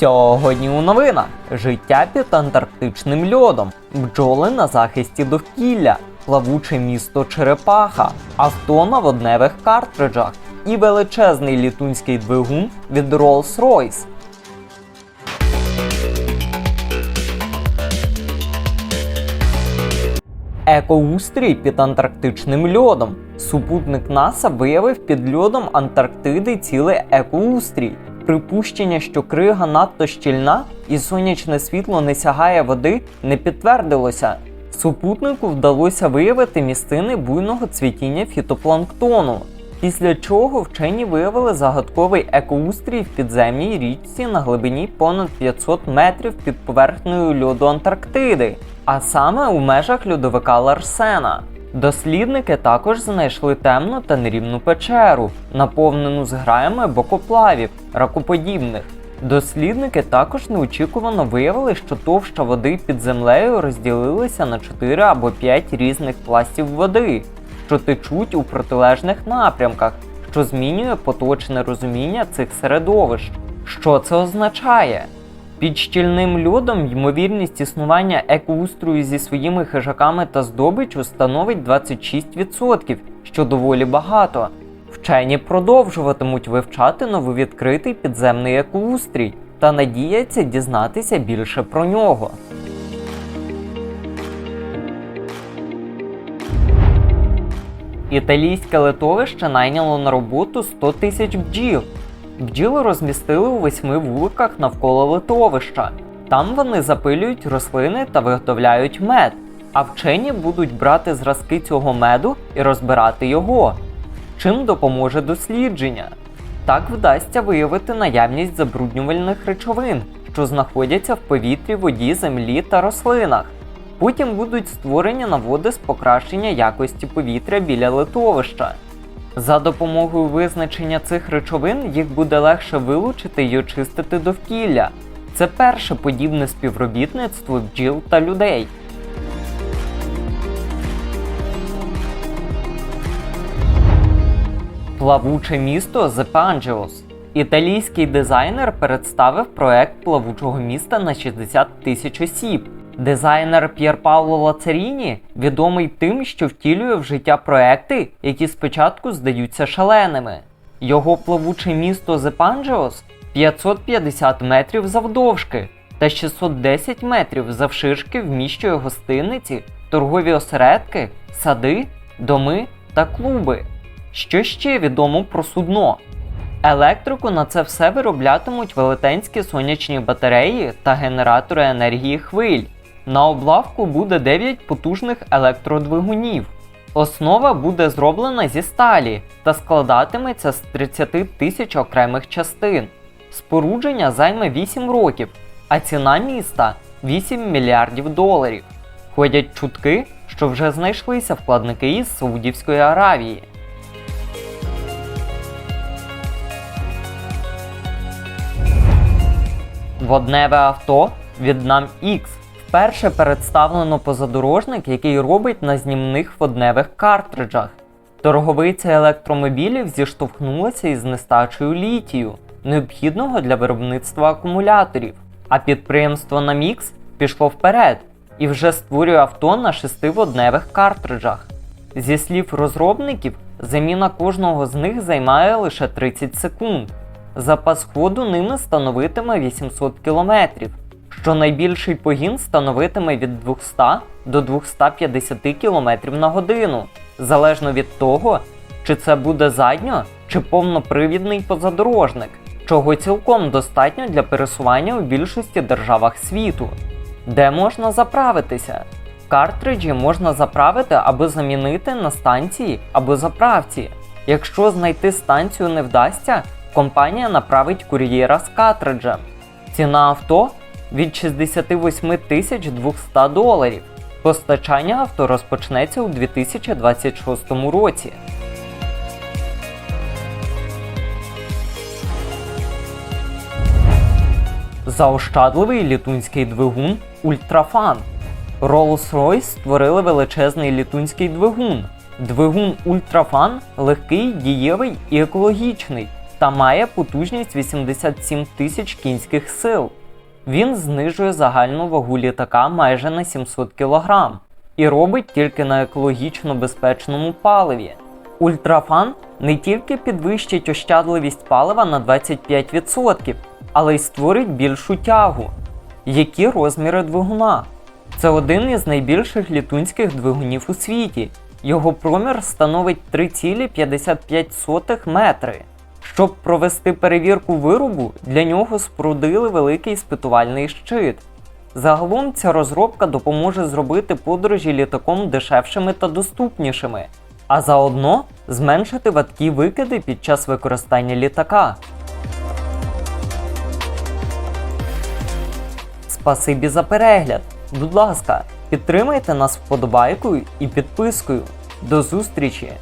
Сьогодні у новинах життя під антарктичним льодом, бджоли на захисті довкілля, плавуче місто Черепаха, авто на водневих картриджах і величезний літунський двигун від Rolls-Royce. Екоустрій під антарктичним льодом. Супутник НАСА виявив під льодом Антарктиди цілий екоустрій. Припущення, що крига надто щільна і сонячне світло не сягає води, не підтвердилося. Супутнику вдалося виявити місцини буйного цвітіння фітопланктону, після чого вчені виявили загадковий екоустрій в підземній річці на глибині понад 500 метрів під поверхнею льоду Антарктиди, а саме у межах льодовика Ларсена. Дослідники також знайшли темну та нерівну печеру, наповнену зграями бокоплавів, ракоподібних. Дослідники також неочікувано виявили, що товща води під землею розділилася на 4 або 5 різних пластів води, що течуть у протилежних напрямках, що змінює поточне розуміння цих середовищ. Що це означає? Під щільним льодом ймовірність існування екоустрою зі своїми хижаками та здобиччю становить 26%, що доволі багато. Вчені продовжуватимуть вивчати нововідкритий підземний екоустрій та надіяться дізнатися більше про нього. Італійське литовище найняло на роботу 100 тисяч бджіл. Бджіли розмістили у восьми вуликах навколо литовища. Там вони запилюють рослини та виготовляють мед, а вчені будуть брати зразки цього меду і розбирати його. Чим допоможе дослідження? Так вдасться виявити наявність забруднювальних речовин, що знаходяться в повітрі, воді, землі та рослинах. Потім будуть створені наводи з покращення якості повітря біля литовища. За допомогою визначення цих речовин їх буде легше вилучити й очистити довкілля. Це перше подібне співробітництво бджіл та людей. Плавуче місто The Pangeos. Італійський дизайнер представив проект плавучого міста на 60 тисяч осіб. Дизайнер П'єр Пауло Лацаріні відомий тим, що втілює в життя проекти, які спочатку здаються шаленими. Його плавуче місто Pangeos 550 метрів завдовжки та 610 метрів завширшки вміщує гостиниці, торгові осередки, сади, доми та клуби. Що ще відомо про судно? Електрику на це все вироблятимуть велетенські сонячні батареї та генератори енергії хвиль. На облавку буде 9 потужних електродвигунів. Основа буде зроблена зі сталі та складатиметься з 30 тисяч окремих частин. Спорудження займе 8 років, а ціна міста 8 мільярдів доларів. Ходять чутки, що вже знайшлися вкладники із Саудівської Аравії. Водневе авто Vietnam X вперше представлено позадорожник, який робить на знімних водневих картриджах. Торговиця електромобілів зіштовхнулася із нестачею літію, необхідного для виробництва акумуляторів. А підприємство Namix пішло вперед і вже створює авто на шести водневих картриджах. Зі слів розробників, заміна кожного з них займає лише 30 секунд. Запас ходу ними становитиме 800 км, що найбільший погін становитиме від 200 до 250 км на годину, залежно від того, чи це буде задньо чи повнопривідний позадорожник, чого цілком достатньо для пересування у більшості державах світу. Де можна заправитися? Картриджі можна заправити або замінити на станції або заправці. Якщо знайти станцію не вдасться, компанія направить кур'єра з картриджем. Ціна авто від 68 тисяч 200 доларів. Постачання авто розпочнеться у 2026 році. Заощадливий літунський двигун Ультрафан. Rolls-Royce створили величезний літунський двигун. Двигун Ультрафан легкий, дієвий і екологічний. та має потужність 87 тисяч кінських сил. Він знижує загальну вагу літака майже на 700 кг і робить тільки на екологічно безпечному паливі. Ультрафан не тільки підвищить ощадливість палива на 25%, але й створить більшу тягу. Які розміри двигуна? Це один із найбільших літунських двигунів у світі. Його промір становить 3,55 метри. Щоб провести перевірку виробу, для нього спорудили великий спитувальний щит. Загалом ця розробка допоможе зробити подорожі літаком дешевшими та доступнішими, а заодно зменшити ваткі викиди під час використання літака. Спасибі за перегляд. Будь ласка, підтримайте нас вподобайкою і підпискою. До зустрічі!